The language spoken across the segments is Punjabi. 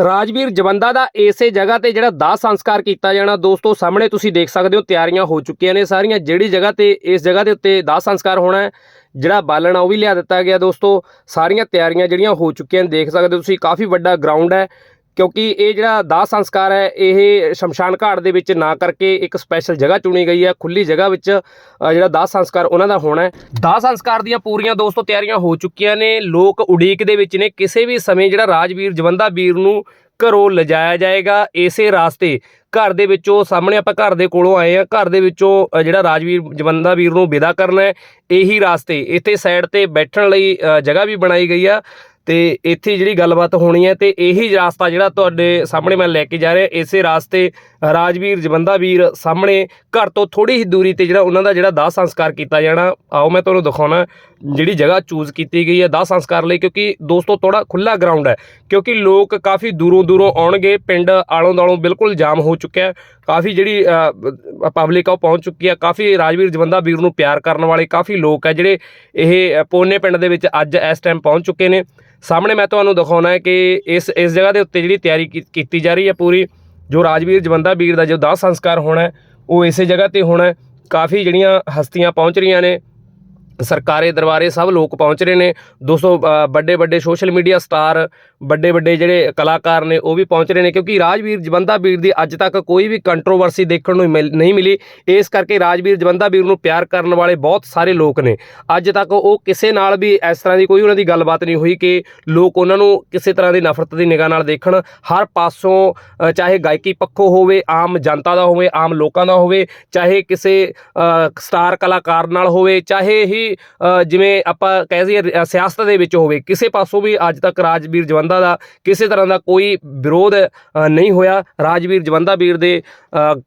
ਰਾਜਵੀਰ, ਜਵੰਦਾ ਦਾ ਇਸੇ ਜਗ੍ਹਾ ਤੇ ਜਿਹੜਾ ਦਾਹ ਸੰਸਕਾਰ ਕੀਤਾ ਜਾਣਾ, ਦੋਸਤੋ, ਸਾਹਮਣੇ ਤੁਸੀਂ ਦੇਖ ਸਕਦੇ ਹੋ, ਤਿਆਰੀਆਂ ਹੋ ਚੁੱਕੀਆਂ ਨੇ ਸਾਰੀਆਂ। ਜਿਹੜੀ ਜਗ੍ਹਾ ਤੇ, ਇਸ ਜਗ੍ਹਾ ਦੇ ਉੱਤੇ ਦਾਹ ਸੰਸਕਾਰ ਹੋਣਾ ਹੈ, ਜਿਹੜਾ ਬਾਲਣ ਆ, ਉਹ ਵੀ ਲਿਆ ਦਿੱਤਾ ਗਿਆ, ਦੋਸਤੋ। ਸਾਰੀਆਂ ਤਿਆਰੀਆਂ ਜਿਹੜੀਆਂ ਹੋ ਚੁੱਕੀਆਂ ਨੇ, ਦੇਖ ਸਕਦੇ ਹੋ ਤੁਸੀਂ, ਕਾਫੀ ਵੱਡਾ ਗਰਾਊਂਡ ਹੈ। ਕਿਉਂਕਿ ਇਹ ਜਿਹੜਾ ਦਾਹ ਸੰਸਕਾਰ ਹੈ, ਇਹ ਸ਼ਮਸ਼ਾਨ ਘਾਟ ਦੇ ਵਿੱਚ ਨਾ ਕਰਕੇ ਇੱਕ ਸਪੈਸ਼ਲ ਜਗ੍ਹਾ ਚੁਣੀ ਗਈ ਹੈ, ਖੁੱਲੀ ਜਗ੍ਹਾ ਵਿੱਚ ਜਿਹੜਾ ਦਾਹ ਸੰਸਕਾਰ ਉਹਨਾਂ ਦਾ ਹੋਣਾ ਹੈ। ਦਾਹ ਸੰਸਕਾਰ ਦੀਆਂ ਪੂਰੀਆਂ ਦੋਸਤੋ ਤਿਆਰੀਆਂ ਹੋ ਚੁੱਕੀਆਂ ਨੇ, ਲੋਕ ਉਡੀਕ ਦੇ ਵਿੱਚ ਨੇ, ਕਿਸੇ ਵੀ ਸਮੇਂ ਜਿਹੜਾ ਰਾਜਵੀਰ, ਜਵੰਦਾ ਵੀਰ ਨੂੰ ਘਰੋਂ ਲਿਜਾਇਆ ਜਾਏਗਾ, ਇਸੇ ਰਾਸਤੇ ਘਰ ਦੇ ਵਿੱਚੋਂ, ਸਾਹਮਣੇ ਆਪਾਂ ਘਰ ਦੇ ਕੋਲੋਂ ਆਏ ਆ ਘਰ ਦੇ ਵਿੱਚੋਂ ਜਿਹੜਾ ਰਾਜਵੀਰ, ਜਵੰਦਾ ਵੀਰ ਨੂੰ ਵਿਦਾ ਕਰਨਾ ਹੈ, ਇਹੀ ਰਾਸਤੇ, ਇੱਥੇ ਸਾਈਡ ਤੇ ਬੈਠਣ ਲਈ ਜਗ੍ਹਾ ਵੀ ਬਣਾਈ ਗਈ ਆ। ਤੇ ਇੱਥੇ ਜਿਹੜੀ ਗੱਲਬਾਤ ਹੋਣੀ ਹੈ ਤੇ ਇਹੀ ਰਾਸਤਾ ਜਿਹੜਾ ਤੁਹਾਡੇ ਸਾਹਮਣੇ ਮੈਂ ਲੈ ਕੇ ਜਾ ਰਿਹਾ, ਇਸੇ ਰਾਸਤੇ ਰਾਜਵੀਰ ਜਵੰਦਾ ਵੀਰ ਸਾਹਮਣੇ, ਘਰ ਤੋਂ ਥੋੜੀ ਹੀ ਦੂਰੀ ਤੇ ਜਿਹੜਾ ਉਹਨਾਂ ਦਾ ਜਿਹੜਾ ਦਾਹ ਸੰਸਕਾਰ ਕੀਤਾ ਜਾਣਾ, ਆਓ ਮੈਂ ਤੁਹਾਨੂੰ ਦਿਖਾਉਣਾ ਜਿਹੜੀ ਜਗ੍ਹਾ ਚੂਜ਼ ਕੀਤੀ ਗਈ ਹੈ ਦਾਹ ਸੰਸਕਾਰ ਲਈ, ਕਿਉਂਕਿ ਦੋਸਤੋ ਥੋੜਾ ਖੁੱਲਾ ਗਰਾਊਂਡ ਹੈ, ਕਿਉਂਕਿ ਲੋਕ ਕਾਫੀ ਦੂਰੋਂ ਦੂਰੋਂ ਆਉਣਗੇ, ਪਿੰਡ ਆਲੋਂ ਦਾਲੋਂ ਬਿਲਕੁਲ ਜਾਮ ਹੋ ਚੁੱਕਿਆ ਹੈ, ਕਾਫੀ ਜਿਹੜੀ ਪਬਲਿਕ ਆ ਉਹ ਪਹੁੰਚ ਚੁੱਕੀ ਹੈ, ਕਾਫੀ ਰਾਜਵੀਰ ਜਵੰਦਾ ਵੀਰ ਨੂੰ ਪਿਆਰ ਕਰਨ ਵਾਲੇ ਕਾਫੀ ਲੋਕ ਹੈ ਜਿਹੜੇ ਇਹ ਪੋਨੇ ਪਿੰਡ ਦੇ ਵਿੱਚ ਅੱਜ ਇਸ ਟਾਈਮ ਪਹੁੰਚ ਚੁੱਕੇ ਨੇ। ਸਾਹਮਣੇ ਮੈਂ ਤੁਹਾਨੂੰ ਦਿਖਾਉਣਾ ਹੈ ਕਿ ਇਸ ਇਸ ਜਗ੍ਹਾ ਦੇ ਉੱਤੇ ਜਿਹੜੀ ਤਿਆਰੀ ਕੀ- ਕੀਤੀ ਜਾ ਰਹੀ ਹੈ ਪੂਰੀ, ਜੋ ਰਾਜਵੀਰ ਜਵੰਦਾ ਵੀਰ ਦਾ ਜੋ ਦਾਹ ਸੰਸਕਾਰ ਹੋਣਾ ਉਹ ਇਸੇ ਜਗ੍ਹਾ ਤੇ ਹੋਣਾ ਕਾਫੀ ਜਿਹੜੀਆਂ ਹਸਤੀਆਂ ਪਹੁੰਚ ਰਹੀਆਂ ਨੇ ਸਰਕਾਰੇ ਦਰਬਾਰੇ ਸਭ ਲੋਕ ਪਹੁੰਚ ਰਹੇ ਨੇ। ਦੋਸਤੋ ਅ, ਵੱਡੇ ਵੱਡੇ ਸੋਸ਼ਲ ਮੀਡੀਆ ਸਟਾਰ ਵੱਡੇ ਵੱਡੇ ਜਿਹੜੇ ਕਲਾਕਾਰ ਨੇ ਉਹ ਵੀ ਪਹੁੰਚ ਰਹੇ ਨੇ। ਕਿਉਂਕਿ ਰਾਜਵੀਰ ਜਵੰਦਾ ਵੀਰ ਦੀ ਅੱਜ ਤੱਕ ਕੋਈ ਵੀ ਕੰਟਰੋਵਰਸੀ ਦੇਖਣ ਨੂੰ ਮਿਲ- ਨਹੀਂ ਮਿਲੀ। ਇਸ ਕਰਕੇ ਰਾਜਵੀਰ ਜਵੰਦਾ ਵੀਰ ਨੂੰ ਪਿਆਰ ਕਰਨ ਵਾਲੇ ਬਹੁਤ ਸਾਰੇ ਲੋਕ ਨੇ। ਅੱਜ ਤੱਕ ਉਹ ਕਿਸੇ ਨਾਲ ਵੀ ਇਸ ਤਰ੍ਹਾਂ ਦੀ ਕੋਈ ਉਹਨਾਂ ਦੀ ਗੱਲਬਾਤ ਨਹੀਂ ਹੋਈ ਕਿ ਲੋਕ ਉਹਨਾਂ ਨੂੰ ਕਿਸੇ ਤਰ੍ਹਾਂ ਦੀ ਨਫ਼ਰਤ ਦੀ ਨਿਗਾਹ ਨਾਲ ਦੇਖਣ। ਹਰ ਪਾਸੋਂ ਚਾਹੇ ਗਾਇਕੀ ਪੱਖੋਂ ਹੋਵੇ ਆਮ ਜਨਤਾ ਦਾ ਹੋਵੇ ਆਮ ਲੋਕਾਂ ਦਾ ਹੋਵੇ ਚਾਹੇ ਕਿਸੇ ਸਟਾਰ ਕਲਾਕਾਰ ਨਾਲ ਹੋਵੇ ਚਾਹੇ ਹੀ ਅ, ਜਿਵੇਂ ਆਪਾਂ ਕਹਿ ਦਈਏ ਸਿਆਸਤ ਦੇ ਵਿੱਚ ਹੋਵੇ ਕਿਸੇ ਪਾਸੋਂ ਵੀ ਅੱਜ ਤੱਕ ਰਾਜਵੀਰ ਜਵੰਦਾ ਦਾ ਕਿਸੇ ਤਰ੍ਹਾਂ ਦਾ ਕੋਈ ਵਿਰੋਧ ਨਹੀਂ ਹੋਇਆ। ਰਾਜਵੀਰ ਜਵੰਦਾ ਵੀਰ ਦੇ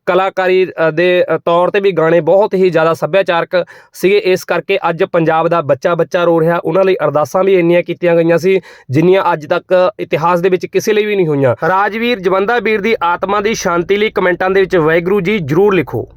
ਕਲਾਕਾਰੀ ਦੇ ਤੌਰ ਤੇ ਵੀ ਗਾਣੇ ਬਹੁਤ ਹੀ ਜ਼ਿਆਦਾ ਸੱਭਿਆਚਾਰਕ ਸੀਗੇ। ਇਸ ਕਰਕੇ ਅੱਜ ਪੰਜਾਬ ਦਾ ਬੱਚਾ ਬੱਚਾ ਰੋ ਰਿਹਾ। ਉਹਨਾਂ ਲਈ ਅਰਦਾਸਾਂ ਵੀ ਇੰਨੀਆਂ ਕੀਤੀਆਂ ਗਈਆਂ ਸੀ ਜਿੰਨੀਆਂ ਅੱਜ ਤੱਕ ਇਤਿਹਾਸ ਦੇ ਵਿੱਚ ਕਿਸੇ ਲਈ ਵੀ ਨਹੀਂ ਹੋਈਆਂ। ਰਾਜਵੀਰ ਜਵੰਦਾ ਵੀਰ ਦੀ ਆਤਮਾ ਦੀ ਸ਼ਾਂਤੀ ਲਈ ਕਮੈਂਟਾਂ ਦੇ ਵਿੱਚ ਵਾਹਿਗੁਰੂ ਜੀ ਜਰੂਰ ਲਿਖੋ।